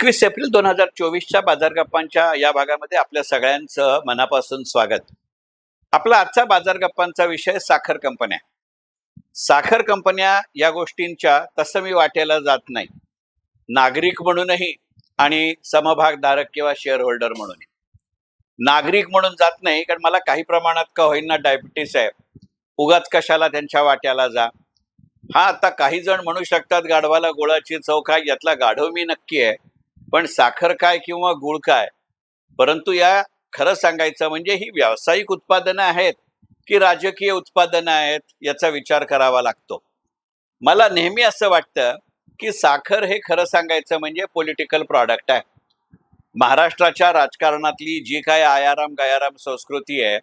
एकवीस एप्रिल दोन हजार चोवीसच्या बाजार गप्पांच्या या भागामध्ये आपल्या सगळ्यांचं मनापासून स्वागत. आपला आजचा बाजार गप्पांचा विषय साखर कंपन्या. साखर कंपन्या या गोष्टींच्या तसं मी वाटेला जात नाही. नागरिक म्हणूनही आणि समभागधारक किंवा शेअर होल्डर म्हणूनही. नागरिक म्हणून जात नाही कारण मला काही प्रमाणात का होईना डायबिटीस आहे. उगाच कशाला त्यांच्या वाट्याला जा. हा आता काही जण म्हणू शकतात गाढवाला गोळाची चौक आहे यातला गाढव मी नक्की आहे. पण साखर काय किंवा गुळ काय? परंतु या खरं सांगायचं म्हणजे ही व्यावसायिक उत्पादनं आहेत की राजकीय उत्पादनं आहेत याचा विचार करावा लागतो. मला नेहमी असं वाटतं की साखर हे खरं सांगायचं म्हणजे पॉलिटिकल प्रॉडक्ट आहे. महाराष्ट्राच्या राजकारणातली जी काय आयाराम गयाराम संस्कृती आहे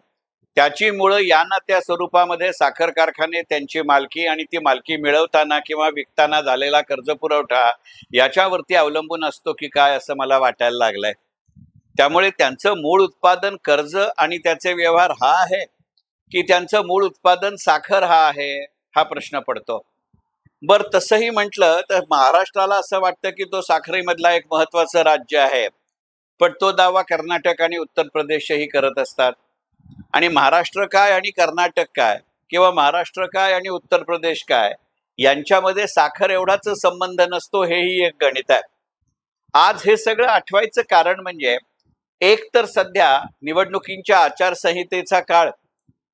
त्याची मुळं या ना त्या स्वरूपामध्ये साखर कारखाने त्यांची मालकी आणि ती मालकी मिळवताना किंवा विकताना झालेला कर्ज पुरवठा याच्यावरती अवलंबून असतो की काय असं मला वाटायला लागलंय. त्यामुळे त्यांचं मूळ उत्पादन कर्ज आणि त्याचे व्यवहार हा आहे की त्यांचं मूळ उत्पादन साखर हा आहे हा प्रश्न पडतो. बर तसंही म्हटलं तर महाराष्ट्राला असं वाटतं की तो साखरेमधला एक महत्वाचं राज्य आहे. पण तो दावा कर्नाटक आणि उत्तर प्रदेशही करत असतात. आणि महाराष्ट्र काय आणि कर्नाटक काय? किंवा महाराष्ट्र काय आणि उत्तर प्रदेश काय? यांच्यामध्ये साखर एवढाच संबंध नसतो हेही एक गणित आहे. आज हे सगळं आठवायचं कारण म्हणजे एक तर सध्या निवडणुकींच्या आचारसंहितेचा काळ.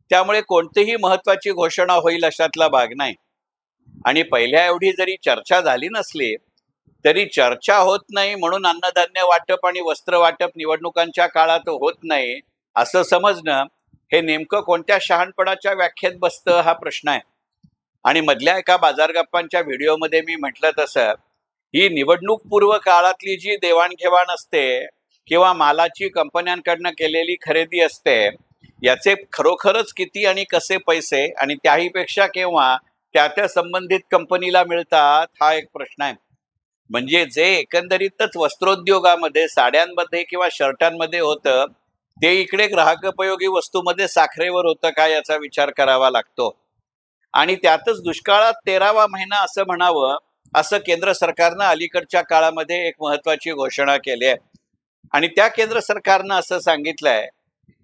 त्यामुळे कोणतीही महत्वाची घोषणा होईल अशातला भाग नाही. आणि पहिल्या एवढी जरी चर्चा झाली नसली तरी चर्चा होत नाही म्हणून अन्नधान्य वाटप आणि वस्त्र वाटप निवडणुकांच्या काळात होत नाही. असं समजणं हे नेमकं कोणत्या शहाणपणाच्या व्याख्येत बसतं हा प्रश्न आहे. आणि मधल्या एका बाजारगप्पांच्या व्हिडिओमध्ये मी म्हटलं तसं ही निवडणूक पूर्व काळातली जी देवाणघेवाण असते किंवा मालाची कंपन्यांकडनं केलेली खरेदी असते याचे खरोखरच किती आणि कसे पैसे आणि त्याहीपेक्षा केव्हा त्या त्या संबंधित कंपनीला मिळतात हा एक प्रश्न आहे. म्हणजे जे एकंदरीतच वस्त्रोद्योगामध्ये साड्यांमध्ये किंवा शर्टांमध्ये होतं ते इकडे ग्राहकोपयोगी वस्तूमध्ये साखरेवर होतं का याचा विचार करावा लागतो. आणि त्यातच दुष्काळात तेरावा महिना असं म्हणावं असं केंद्र सरकारनं अलीकडच्या काळामध्ये एक महत्वाची घोषणा केली आहे. आणि त्या केंद्र सरकारनं असं सांगितलंय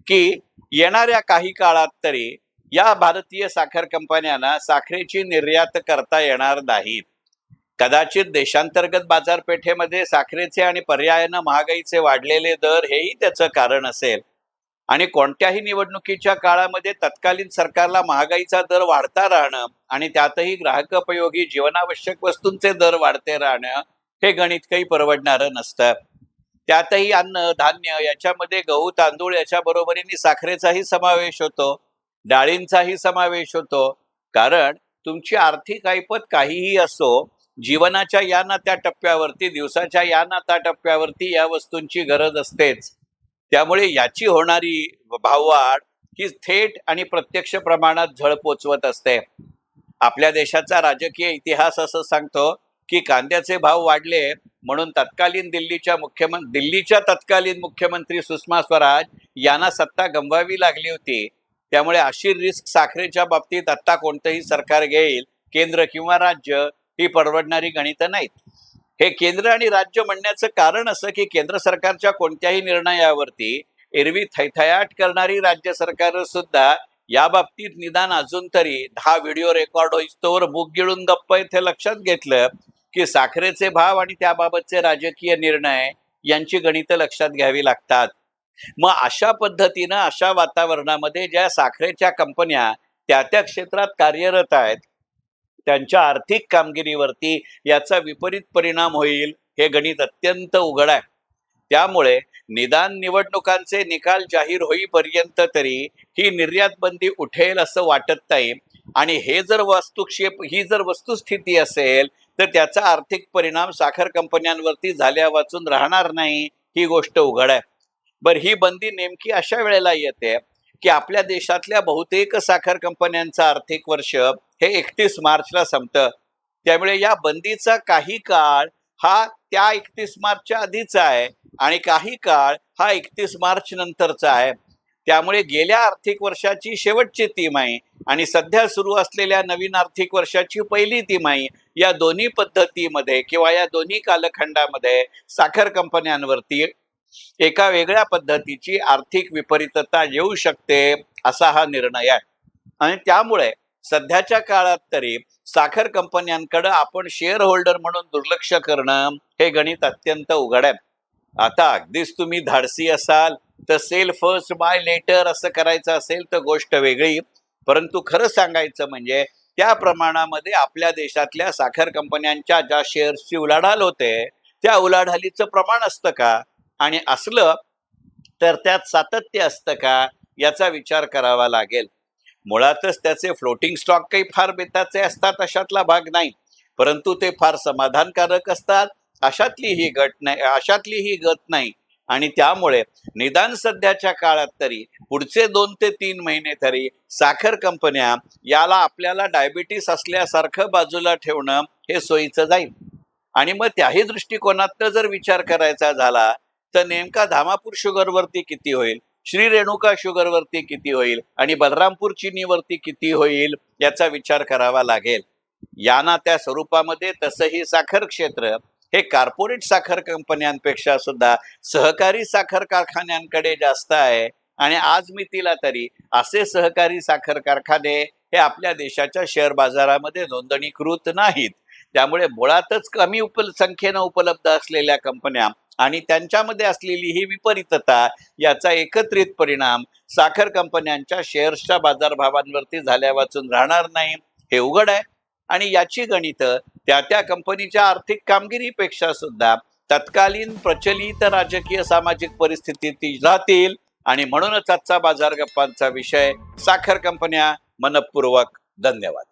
की येणाऱ्या काही काळात तरी या भारतीय साखर कंपन्यांना साखरेची निर्यात करता येणार नाहीत. कदाचित देशांतर्गत बाजारपेठेमध्ये साखरेचे आणि पर्यायानं महागाईचे वाढलेले दर हेही त्याचं कारण असेल. आणि कोणत्याही निवडणुकीच्या काळामध्ये तत्कालीन सरकारला महागाईचा दर वाढता राहणं आणि त्यातही ग्राहकोपयोगी जीवनावश्यक वस्तूंचे दर वाढते राहणं हे गणित काही परवडणारं नसतं. त्यातही अन्न धान्य याच्यामध्ये गहू तांदूळ याच्या बरोबरीने साखरेचाही समावेश होतो. डाळींचाही समावेश होतो. कारण तुमची आर्थिक ऐपत काहीही असो जीवनाच्या या ना त्या टप्प्यावरती दिवसाच्या या ना त्या टप्प्यावरती या वस्तूंची गरज असतेच. त्यामुळे याची होणारी भाववाढ ही थेट आणि प्रत्यक्ष प्रमाणात झळ पोचवत असते. आपल्या देशाचा राजकीय इतिहास असं सांगतो की कांद्याचे भाव वाढले म्हणून तत्कालीन दिल्लीच्या मुख्यमंत्री दिल्लीच्या तत्कालीन मुख्यमंत्री सुषमा स्वराज यांना सत्ता गमवावी लागली होती. त्यामुळे अशी रिस्क साखरेच्या बाबतीत आता कोणतंही सरकार घेईल केंद्र किंवा राज्य ही परवडणारी गणितं नाहीत. हे केंद्र आणि राज्य म्हणण्याचं कारण असं की केंद्र सरकारच्या कोणत्याही निर्णयावरती एरवी थैथयाट करणारी राज्य सरकार सुद्धा या बाबतीत निदान अजून तरी दहा व्हिडिओ रेकॉर्ड होईस्तोवर बुक गिळून गप्प इथे लक्षात घेतलं की साखरेचे भाव आणि त्याबाबतचे राजकीय निर्णय यांची गणितं लक्षात घ्यावी लागतात. मग अशा पद्धतीनं अशा वातावरणामध्ये ज्या साखरेच्या कंपन्या त्या त्या क्षेत्रात कार्यरत आहेत त्यांच्या आर्थिक कामगिरीवरती याचा विपरीत परिणाम होईल हे गणित अत्यंत उघड आहे. त्यामुळे निदान निवडणुकांचे निकाल जाहीर होईपर्यंत तरी ही निर्यात बंदी उठेल असं वाटत नाही. आणि हे जर वास्तुक्षेप ही जर वस्तुस्थिती असेल तर त्याचा आर्थिक परिणाम साखर कंपन्यांवरती झाल्या वाचून राहणार नाही ही गोष्ट उघड आहे. बरं ही बंदी नेमकी अशा वेळेला येते की आपल्या देशातल्या बहुतेक साखर कंपन्यांचं आर्थिक वर्ष हे एकतीस मार्चला संपतं. त्यामुळे या बंदीचा काही काळ हा त्या एकतीस मार्चच्या आधीचा आहे आणि काही काळ हा एकतीस मार्च नंतरचा आहे. त्यामुळे गेल्या आर्थिक वर्षाची शेवटची तिमाही आणि सध्या सुरू असलेल्या नवीन आर्थिक वर्षाची पहिली तिमाही या दोन्ही पद्धतीमध्ये किंवा या दोन्ही कालखंडामध्ये साखर कंपन्यांवरती एका वेगळ्या पद्धतीची आर्थिक विपरीतता येऊ शकते असा हा निर्णय आहे. आणि त्यामुळे सध्याच्या काळात तरी साखर कंपन्यांकडे आपण शेअर होल्डर म्हणून दुर्लक्ष करणं हे गणित अत्यंत उघड आहे. आता अगदीच तुम्ही धाडसी असाल तर सेल फर्स्ट बाय लेटर असं करायचं असेल तर गोष्ट वेगळी. परंतु खरं सांगायचं म्हणजे त्या प्रमाणामध्ये आपल्या देशातल्या साखर कंपन्यांच्या ज्या शेअर्सची उलाढाल होते त्या उलाढालीचं प्रमाण असतं का? आणि असलं तर त्यात सातत्य असतं का याचा विचार करावा लागेल. मुळातच त्याचे फ्लोटिंग स्टॉक काही फार बेताचे असतात अशातला भाग नाही. परंतु ते फार समाधानकारक असतात. अशातली ही गट नाही अशातली ही गत नाही. आणि त्यामुळे निदान सध्याच्या काळात तरी पुढचे दोन ते तीन महिने तरी साखर कंपन्या याला आपल्याला डायबिटीस असल्यासारखं बाजूला ठेवणं हे सोयीचं जाईल. आणि मग त्याही दृष्टिकोनातनं जर विचार करायचा झाला तर नेमका धामापूर शुगरवरती किती होईल? श्री रेणुका शुगरवरती किती होईल? आणि बलरामपूर चिनीवरती किती होईल? याचा विचार करावा लागेल. यांना त्या स्वरूपामध्ये तसंही साखर क्षेत्र हे कार्पोरेट साखर कंपन्यांपेक्षा सुद्धा सहकारी साखर कारखान्यांकडे जास्त आहे. आणि आज मी तिला तरी असे सहकारी साखर कारखाने हे आपल्या देशाच्या शेअर बाजारामध्ये नोंदणीकृत नाहीत. त्यामुळे मुळातच कमी उप संख्येनं उपलब्ध असलेल्या कंपन्या आणि त्यांच्यामध्ये असलेली ही विपरीतता याचा एकत्रित परिणाम साखर कंपन्यांच्या शेअर्सच्या बाजारभावांवरती झाल्या वाचून राहणार नाही हे उघड आहे. आणि याची गणितं त्या त्या कंपनीच्या आर्थिक कामगिरीपेक्षा सुद्धा तत्कालीन प्रचलित राजकीय सामाजिक परिस्थितीत राहतील. आणि म्हणूनच आजचा बाजार गप्पांचा विषय साखर कंपन्या मनपूर्वक धन्यवाद.